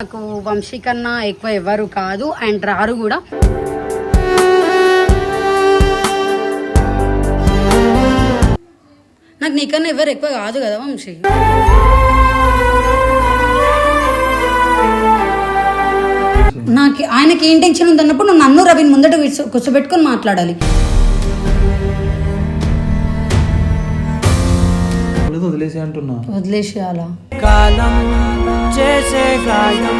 నాకు వంశీ కన్నా ఎక్కువ ఎవరు కాదు అండ్ రారు కూడా. నాకు నీకన్నా ఎవరు ఎక్కువ కాదు కదా వంశీ? నాకు ఆయనకి ఏం టెన్షన్ ఉందన్నప్పుడు నువ్వు నన్ను రవిని ముందట కూర్చో- కూర్చోబెట్టుకొని మాట్లాడాలి. వదిలేసి అంటున్నా. వదిలేసేయాలా? కాలం చేసే గాయం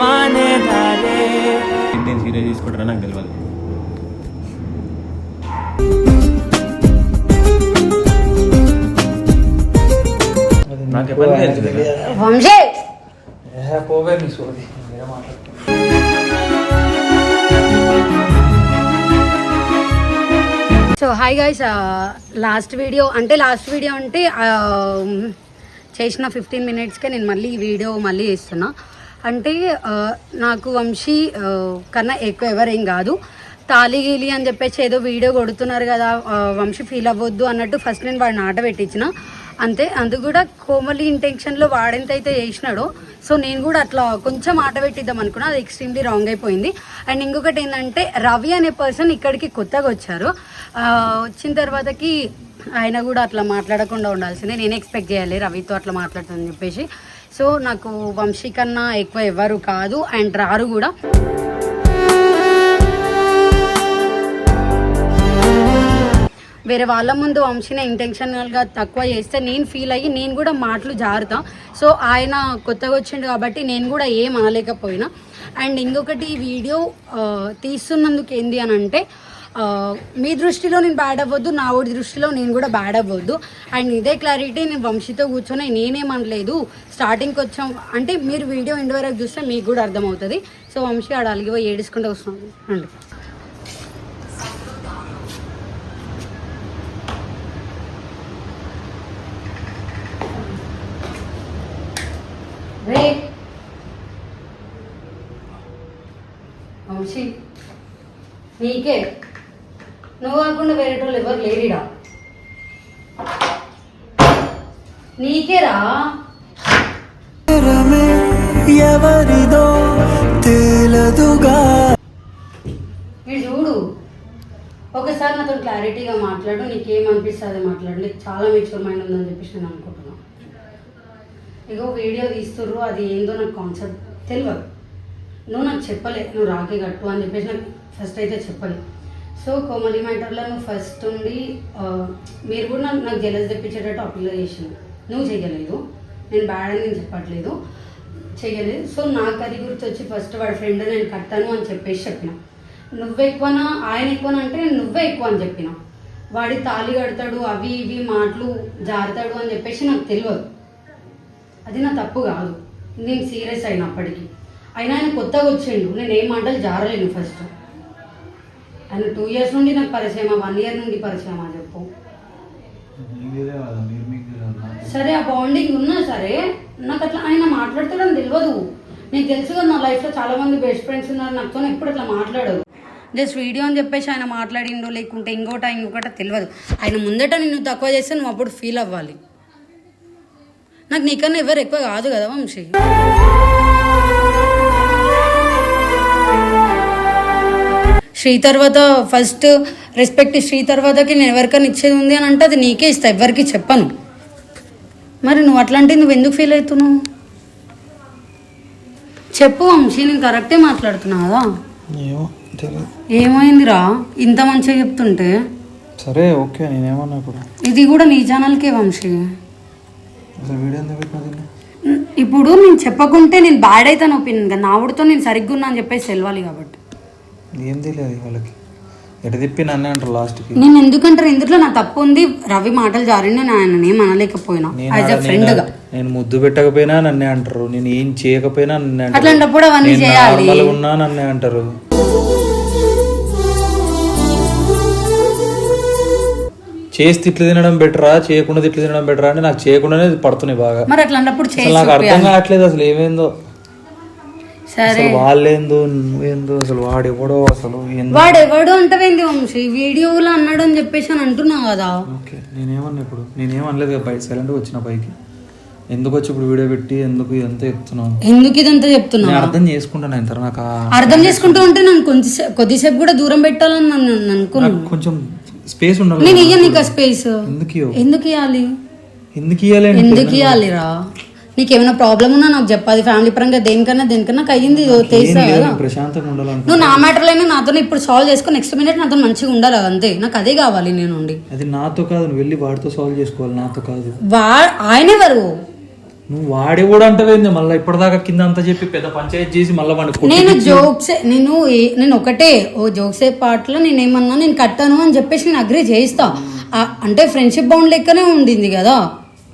మానేదాలే ఇంటిని సీరియస్ తీసుకుంటారా నాకు తెలియదు నాకు? వంశీ! పోవే మీ సోది. So hi guys last video అంటే లాస్ట్ వీడియో అంటే um, చేసిన ఫిఫ్టీన్ మినిట్స్కే నేను మళ్ళీ ఈ వీడియో మళ్ళీ చేస్తున్నా. అంటే uh, నాకు వంశీ uh, కన్నా ఎక్కువ ఎవరేం కాదు. తాలి గీలి అని చెప్పేసి ఏదో వీడియో కొడుతున్నారు కదా uh, వంశీ ఫీల్ అవ్వద్దు అన్నట్టు ఫస్ట్ నేను వాడిని ఆట పెట్టించిన. అంతే అందుకు కూడా కోమలి ఇంటెన్షన్లో వాడెంత అయితే చేసినాడో సో నేను కూడా అట్లా కొంచెం ఆట పెట్టిద్దాం అనుకున్నా అది ఎక్స్ట్రీమ్లీ రాంగ్ అయిపోయింది. అండ్ ఇంకొకటి ఏంటంటే రవి అనే పర్సన్ ఇక్కడికి కొత్తగా వచ్చారు. వచ్చిన తర్వాతకి ఆయన కూడా అట్లా మాట్లాడకుండా ఉండాల్సిందే. నేను ఎక్స్పెక్ట్ చేయాలి రవితో అట్లా మాట్లాడుతుందని చెప్పేసి. సో నాకు వంశీ కన్నా ఎక్కువ ఎవరు కాదు అండ్ రారు కూడా. వేరే వాళ్ళ ముందు వంశీని ఇంటెన్షనల్గా తక్కువ చేస్తే నేను ఫీల్ అయ్యి నేను కూడా మాటలు జారుతా. సో ఆయన కొత్తగా వచ్చిండు కాబట్టి నేను కూడా ఏం అనలేకపోయినా. అండ్ ఇంకొకటి ఈ వీడియో తీస్తున్నందుకు ఏంది అని అంటే మీ దృష్టిలో నేను బ్యాడ్ అవ్వద్దు నా వాడి దృష్టిలో నేను కూడా బ్యాడ్ అవ్వద్దు. అండ్ ఇదే క్లారిటీ నేను వంశీతో కూర్చొని నేనేమనలేదు. స్టార్టింగ్కి వచ్చాం అంటే మీరు వీడియో ఎండ్ వరకు చూస్తే మీకు కూడా అర్థమవుతుంది. సో వంశీ ఆడ అలిగిపోయి ఏడుచుకుంటూ వస్తున్నాను అండి రే. వంశీ నీకే. నువ్వు కాకుండా వేరే వాళ్ళు ఎవరు లేరిడా? నీకేరా? ఎవరిదో తేలదుగా. చూడు. ఒకసారి నాతో క్లారిటీగా మాట్లాడు నీకేమనిపిస్తుంది మాట్లాడు. నీకు చాలా మెచ్యూర్ మైండ్ ఉందని చెప్పేసి నేను అనుకుంటున్నాను ఇగో వీడియో తీస్తుర్రు అది ఏందో నాకు కాన్సెప్ట్ తెలియదు నువ్వు నాకు చెప్పలే నువ్వు రాకే కట్టు అని చెప్పేసి నాకు ఫస్ట్ అయితే చెప్పలే. సో కోమలి మ్యాటర్లో నువ్వు ఫస్ట్ ఉండి మీరు కూడా నాకు నాకు జెలస్ తెప్పించేటట్టు అప్లై చేసింది నువ్వు చేయలేదు. నేను బ్యాడ్ అని నేను చెప్పట్లేదు. చేయలేదు. సో నాకు అది గురించి వచ్చి ఫస్ట్ వాడి ఫ్రెండ్ నేను కట్టాను అని చెప్పేసి చెప్పిన. నువ్వు ఎక్కువనా ఆయన ఎక్కువనా అంటే నువ్వే ఎక్కువ అని చెప్పిన. వాడి తాళి కడతాడు అవి ఇవి మాటలు జారుతాడు అని చెప్పేసి నాకు తెలియదు. అది నా తప్పు కాదు. నేను సీరియస్ అయినప్పటికీ అయినా ఆయన కొత్తగా వచ్చిండు. నేను ఏం మాటలు జారలేను ఫస్ట్ ఆయన టూ ఇయర్స్ నుండి నాకు పరిచయమా? వన్ ఇయర్ నుండి చెప్పు. మీకు తెలియదు నాకు. సరే ఆ బాండింగ్ ఉన్నా సరే నాకు అట్లా ఆయన మాట్లాడతాడని తెలియదు నీకు తెలుసు కదా నా లైఫ్లో చాలా మంది బెస్ట్ ఫ్రెండ్స్ ఉన్నారు నాతో ఎప్పుడు అట్లా మాట్లాడరు. జస్ట్ వీడియో అని చెప్పేసి ఆయన మాట్లాడిండో లేకుంటే ఇంకోట ఇంకొకట తెలియదు ఆయన ముందట నిన్ను తక్కువ చేస్తే నువ్వు అప్పుడు ఫీల్ అవ్వాలి. నాకు నీకన్నా ఎవరు ఎక్కువ కాదు కదా వంశీ? శ్రీ తర్వాత ఫస్ట్ రెస్పెక్ట్ శ్రీ తర్వాతకి నేను ఎవరికైనా ఇచ్చేది ఉంది అని అంటే అది నీకే ఇస్తా ఎవరికి చెప్పను. మరి నువ్వు అట్లాంటి నువ్వు ఎందుకు ఫీల్ అవుతున్నావు? చెప్పు వంశీ నేను కరెక్టే మాట్లాడుతున్నా కదా ఏమైందిరా? ఇంత మంచిగా చెప్తుంటే. సరే ఓకే నేనేమన్నా ఇప్పుడు. ఇది కూడా నీ ఛానల్కే వంశీ? ఇప్పుడు నేను చెప్పకుంటే నేను బ్యాడ్ అవుతాను ఒపీనియన్ కదా నా ఆవిడతో నేను సరిగ్గా ఉన్నా అని చెప్పేసి తెలవాలి కాబట్టి. ఏం తెలియదు వాళ్ళకి. ఎట తిప్పి నన్నే అంటారు లాస్ట్కి. నేను ఎందుకంటారు? ఇందులో నా తప్పు ఉంది. రవి మాటలు జారి నేను అనలేకపోయినా. యాజ్ అ ఆడ- ఫ్రెండ్గా. నేను- ముద్దు పెట్టకపోయినా నన్నే అంటారు. నేను ఏం చేయకపోయినా నన్నే అంటారు. అట్లాంటప్పుడు అవన్నీ నేను చేయాలి. ఉన్నా నన్నే అంటారు. చేసి తిట్లు తినడం బెటరా? చేయకుండా తిట్లు తినడం బెటరా? అంటే నాకు చేయకుండానే పడుతున్నాయి బాగా. మరి అట్లాంటప్పుడు చేసి అసలు నాకు అర్థం చూపియాలి. కావట్లేదు అసలు ఏమైందో. సరే. వాళ్ళేందో నువ్వేందో అసలు వాడెవడో అసలు ఏందో. వాడు ఎవడు అంటవేంది వంశీ? వీడియోలో అన్నాడు అని చెప్పేసి అని అంటున్నావు కదా. ఓకే నేనేమన్నా ఇప్పుడు నేనేమనలేదు కదా బయట సైలెంట్గా వచ్చిన పైకి. ఎందుకు వచ్చి ఇప్పుడు వీడియో పెట్టి ఎందుకు ఇదంతా చెప్తున్నావు? ఎందుకు ఇదంతా చెప్తున్నా నేను అర్థం చేసుకుంటాను ఇంత నాకు అర్థం చేసుకుంటూ ఉంటే నన్ను కొంచెంసేపు కొద్దిసేపు కూడా దూరం పెట్టాలని నన్ను నన్ను అనుకున్నాను నాకు కొంచెం స్పేస్ ఉండాలి నేను ఇయ్య నీకు స్పేస్ ఎందుకు? ఎందుకు ఇవ్వాలి ఎందుకు ఇవ్వాలి ఎందుకు ఇవ్వాలిరా నీకేమైనా ప్రాబ్లం ఉన్నా నాకు చెప్పాలి ఫ్యామిలీ పరంగా దేనికన్నా దేనికన్నా నాకు అయ్యింది. తెలుసా? కదా నువ్వు నా మ్యాటర్లైనా నాతో ఇప్పుడు సాల్వ్ చేసుకో. నెక్స్ట్ మినిట్ నాతో మంచిగా ఉండాలి అంతే. నాకు అదే కావాలి నేను ఉండి. అది నాతో కాదు నువ్వు వెళ్ళి వాడితో సాల్వ్ చేసుకోవాలి నాతో కాదు. వా ఆయనెవరు నువ్వు వాడే కూడా అంటవేంది మళ్ళీ ఇప్పటిదాకా కింద అంతా చెప్పి పెద్ద పంచాయతీ చేసి మళ్ళీ వాడిని నేను జోక్స్ నేను నేను ఒకటే. ఓ జోక్సే పాటలో నేను ఏమన్నా నేను కట్టాను అని చెప్పేసి నేను అగ్రి చేయిస్తా. అంటే ఫ్రెండ్షిప్ బౌండ్ లెక్కనే ఉండింది కదా.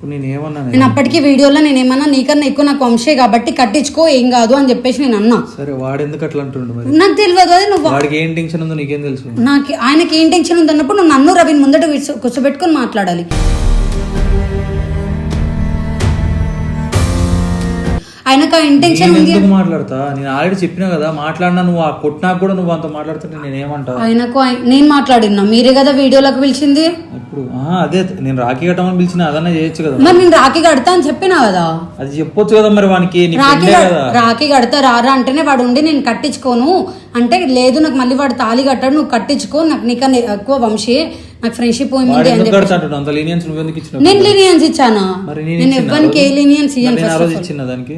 ఇప్పుడు నేను ఏమన్నా నేను అప్పటికి వీడియోలో నేను ఏమన్నా నీకన్నా ఎక్కువ నాకు వంశే కాబట్టి కట్టించుకో ఏం కాదు అని చెప్పేసి నేను అన్నా. సరే వాడెందుకు అట్లా అంటుండు మరి? నాకు తెలియదు అది నువ్వు వాడికి ఏం టెన్షన్ ఉందో నీకేం తెలుసు? నాకు ఆయనకి ఏం టెన్షన్ ఉందన్నప్పుడు నువ్వు నన్ను రవిని ముందట కూర్చో- కూర్చోబెట్టుకొని మాట్లాడాలి. ఆయనకు ఇంటెన్షన్ ఉంది. ఎందుకు మాట్లాడతా? నేను ఆల్రెడీ చెప్పినా కదా మాట్లాడినా నువ్వు ఆ కొట్టినా కూడా నువ్వు అంత మాట్లాడుతుంటే నేను ఏమంటా ఆయనకు ఆయ- నేను మాట్లాడినా. మీరే కదా వీడియోలోకి పిలిచింది? ఇప్పుడు అదే నేను రాఖీ కట్టమని పిలిచిన అదన్నా చేయొచ్చు కదా. మరి నేను రాఖీ కడతా అని చెప్పినా కదా? అది చెప్పొచ్చు కదా మరి వానికి రాఖీ రాఖీ కడతా రారా అంటేనే వాడు ఉండి నేను కట్టించుకోను. అంటే లేదు నాకు మళ్ళీ వాడు తాళి కట్టాడు నువ్వు కట్టించుకో నాకు నీకన్నా ఎక్కువ వంశీ. నాకు ఫ్రెండ్షిప్ పోయింది అని చెప్పి. నేను లీనియన్స్ ఇచ్చానా? మరి నేను ఎవ్వరికి ఏ? లీనియన్స్ ఇయ్యను. ఇచ్చిన దానికి?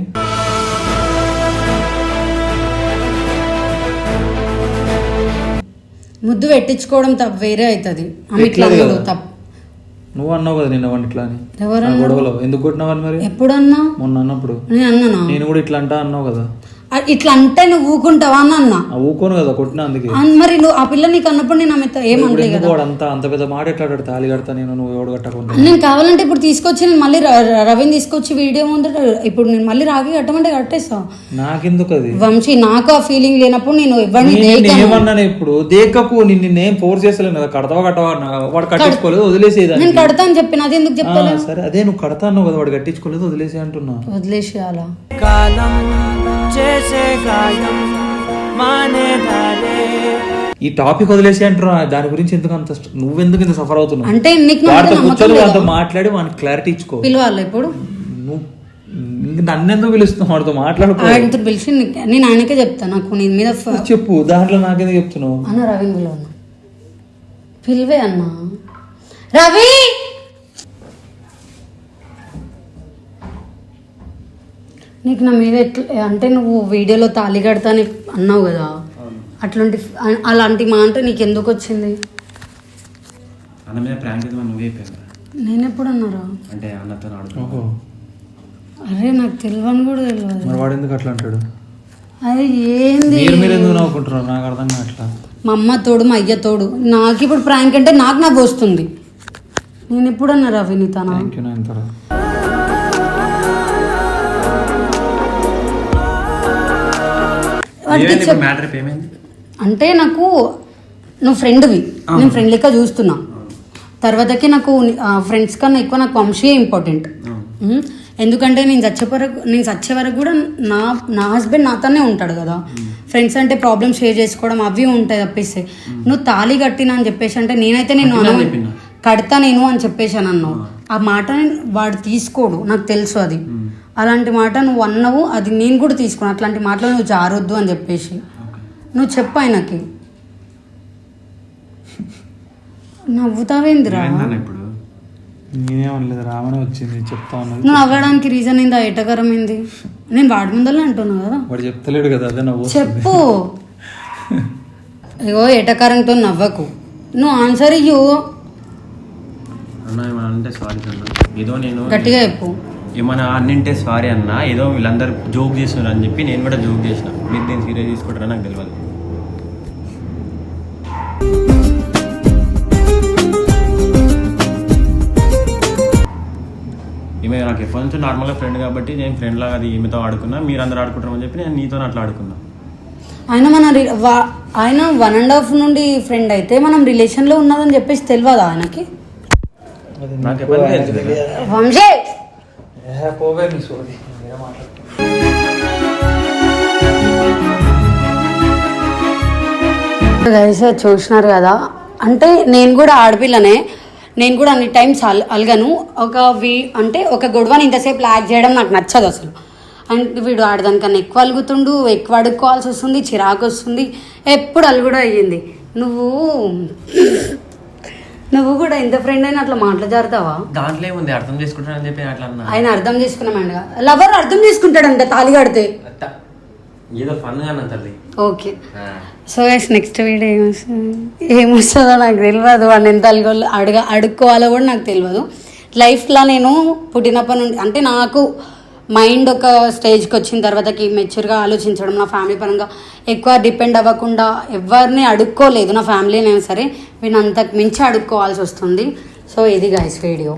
ముద్దు పెట్టించుకోవడం తప్ప వేరే అవుతుంది. ఆమె ఇట్లా. తప్పు. నువ్వు అన్నావు కదా నిన్న ఇట్లా అని. గొడవలో. ఎందుకు కొట్టినావని మరి? ఎప్పుడన్నా మొన్న అన్నప్పుడు. నేను అన్నానా? నేను కూడా ఇట్లా అంటా అన్నావు కదా. ఇట్లా అంటే నువ్వు ఊకుంటావా అని అన్నా. ఆ ఊకోను కదా కొట్టినా అందుకే. మరి నువ్వు ఆ పిల్ల నీకు అన్నప్పుడు నేను ఆమెతో ఎందుకు కదా. అంత అంత పెద్ద మాట ఎట్లా ఆడాడు? తాళి కడతా నేను నువ్వు ఎవడు కట్టకుండా? నేను కావాలంటే ఇప్పుడు తీసుకొచ్చి నేను మళ్ళీ రవిని తీసుకొచ్చి వీడియో ముందు ఇప్పుడు నేను మళ్ళీ రాగి కట్టమంటే కట్టేస్తా. నాకెందుకు అది? వంశీ నాకు ఆ ఫీలింగ్ లేనప్పుడు నేను దేకను. ఏమన్నాను ఇప్పుడు? దేకకు నిన్ను నేను ఫోర్స్ చేస్తలేను కదా కడతావా కట్టవా. వాడు కట్టించుకోలేదు వదిలేసేదాన్ని నేను కడతా అని చెప్పిన అది ఎందుకు చెప్పలే? సరే అదే నువ్వు కడతా అన్నావు కదా వాడు కట్టించుకోలేదు వదిలేసే అంటున్నా. వదిలేసేయాలా? కాలం చేసే ఈ టాపిక్ వదిలేసి అంటున్నా దాని గురించి ఎందుకు అంత నువ్వెందుకు ఇంత సఫర్ అవుతున్నావు? అంటే వాడితో కూర్చొని? వాడితో మాట్లాడి వానికి క్లారిటీ ఇచ్చుకో. పిలవాలి ఇప్పుడు? నువ్వు ఇంక నన్ను ఎందుకు పిలుస్తున్నావు? వాడితో మాట్లాడుకో. ఆయనతో పిలిచి నేను ఆయనకే చెప్తా నాకు నీ మీద చెప్పు దాంట్లో నాకెందుకు చెప్తున్నావు? అన్న పిలవన్న పిలివే అన్న. రవి! నీకు నా మీద ఎట్లా అంటే నువ్వు వీడియోలో తాళి కడతా అని అన్నావు కదా. అట్లాంటి అలాంటి మాట నీకు ఎందుకు వచ్చింది? అన్న మీద ప్రాంక్ నువ్వే నేను ఎప్పుడు అన్నారా? అంటే అన్నతో ఆడుకో ఓహో. అరే నాకు తెలియని కూడా తెలియదు మరి వాడు ఎందుకు అట్లా అంటాడు? అది ఏంది? మీరు మీరు ఎందుకు నవ్వుకుంటున్నారు? నాకు అర్థం కావట్లా. మా అమ్మ తోడు మా అయ్య తోడు. నాకు ఇప్పుడు ప్రాంక్ అంటే నాకు నాకు వస్తుంది. నేను ఎప్పుడు అన్నా అంటే నాకు నువ్వు ఫ్రెండ్వి నేను ఫ్రెండ్ లెక్క చూస్తున్నా. తర్వాతకి నాకు ఫ్రెండ్స్ కన్నా ఎక్కువ నాకు వంశీ ఇంపార్టెంట్ ఎందుకంటే నేను చచ్చే వరకు నేను చచ్చే వరకు కూడా నా నా హస్బెండ్ నాతోనే ఉంటాడు కదా. ఫ్రెండ్స్ అంటే ప్రాబ్లమ్ షేర్ చేసుకోవడం అవి ఉంటాయి తప్పిస్తే. నువ్వు తాళి కట్టినా అని చెప్పేసి అంటే నేనైతే నేను కడతా నేను అని చెప్పేసి అని అన్నావు ఆ మాట వాడు తీసుకోడు నాకు తెలుసు అది. అలాంటి మాట నువ్వు అన్నావు అది నేను కూడా తీసుకున్నాను అట్లాంటి మాటలు నువ్వు జారొద్దు అని చెప్పేసి. నువ్వు చెప్పు ఆయనకి. నవ్వుతావేందిరా? ఇప్పుడు? నేనేమనలేదు రామనే వచ్చింది చెప్తా ఉన్నది నువ్వు నవ్వడానికి రీజన్ ఏందా? ఎటకరం ఏంది? నేను వాడి ముందరనే అంటున్నా కదా. వాడు చెప్తలేడు కదా అదే నవ్వు చెప్పు. ఇగో ఎటకారంతో నవ్వకు. నువ్వు ఆన్సర్ ఇయ్యు. అంటే సారీ అన్న ఏదో నేను గట్టిగా చెప్పు. ఏమన్నా అన్నింటే సారీ అన్న ఏదో వీళ్ళందరూ జోక్ చేస్తున్నారు అని చెప్పి నేను కూడా జోక్ చేసిన. మీరు దీన్ని సీరియస్ తీసుకుంటారని నాకు తెలియదు ఈమె నాకు ఎప్పటి నుంచో నార్మల్గా ఫ్రెండ్ కాబట్టి నేను ఫ్రెండ్ లాగా అది ఈమెతో ఆడుకున్నా. మీరు అందరు ఆడుకుంటారని చెప్పి నేను నీతో అట్లా ఆడుకున్నా. ఆయన మన ఆయన వన్ అండ్ హాఫ్ నుండి ఫ్రెండ్ అయితే మనం రిలేషన్లో ఉన్నదని చెప్పేసి తెలియదా ఆయనకి? నాకు. వంశే సోది మీరే గైస్ చూసినారు కదా అంటే నేను కూడా ఆడపిల్లనే నేను కూడా అన్ని టైమ్స్ అల్ అలగను. ఒక వీ అంటే ఒక గొడవని ఇంతసేపు లాగ్ చేయడం నాకు నచ్చదు అసలు. అండ్ వీడు ఆడదానికన్నా ఎక్కువ అలుగుతుండు ఎక్కువ అడుక్కోవాల్సి వస్తుంది చిరాకు వస్తుంది. ఎప్పుడు అలుగుడు అయ్యింది. నువ్వు నువ్వు కూడా ఎంత ఫ్రెండ్ అయినా అట్లా మాట్లాడతావా దాంట్లో ఏముంది? అర్థం చేసుకుంటానని చెప్పి అట్లా అన్నా. ఆయన అర్థం చేసుకున్నామండి లవర్ అర్థం చేసుకుంటాడంట తాళి కడితే. ఏదో ఫన్గా అన్న తల్లి. Okay. So guys next video ఏమొస్తుంది ఏమొస్తుందో నాకు తెలియదు వాడిని ఎంత అడుగు అడగ అడుక్కోవాలో కూడా నాకు తెలియదు లైఫ్లో నేను పుట్టినప్పటి నుండి అంటే నాకు మైండ్ ఒక స్టేజ్కి వచ్చిన తర్వాతకి మెచ్యూర్గా ఆలోచించడం నా ఫ్యామిలీ పరంగా ఎక్కువ డిపెండ్ అవ్వకుండా ఎవరిని అడుక్కోలేదు నా ఫ్యామిలీ అయినా సరే. వీళ్ళని అంతకు మించి అడుక్కోవాల్సి వస్తుంది. సో ఇది గైస్ వీడియో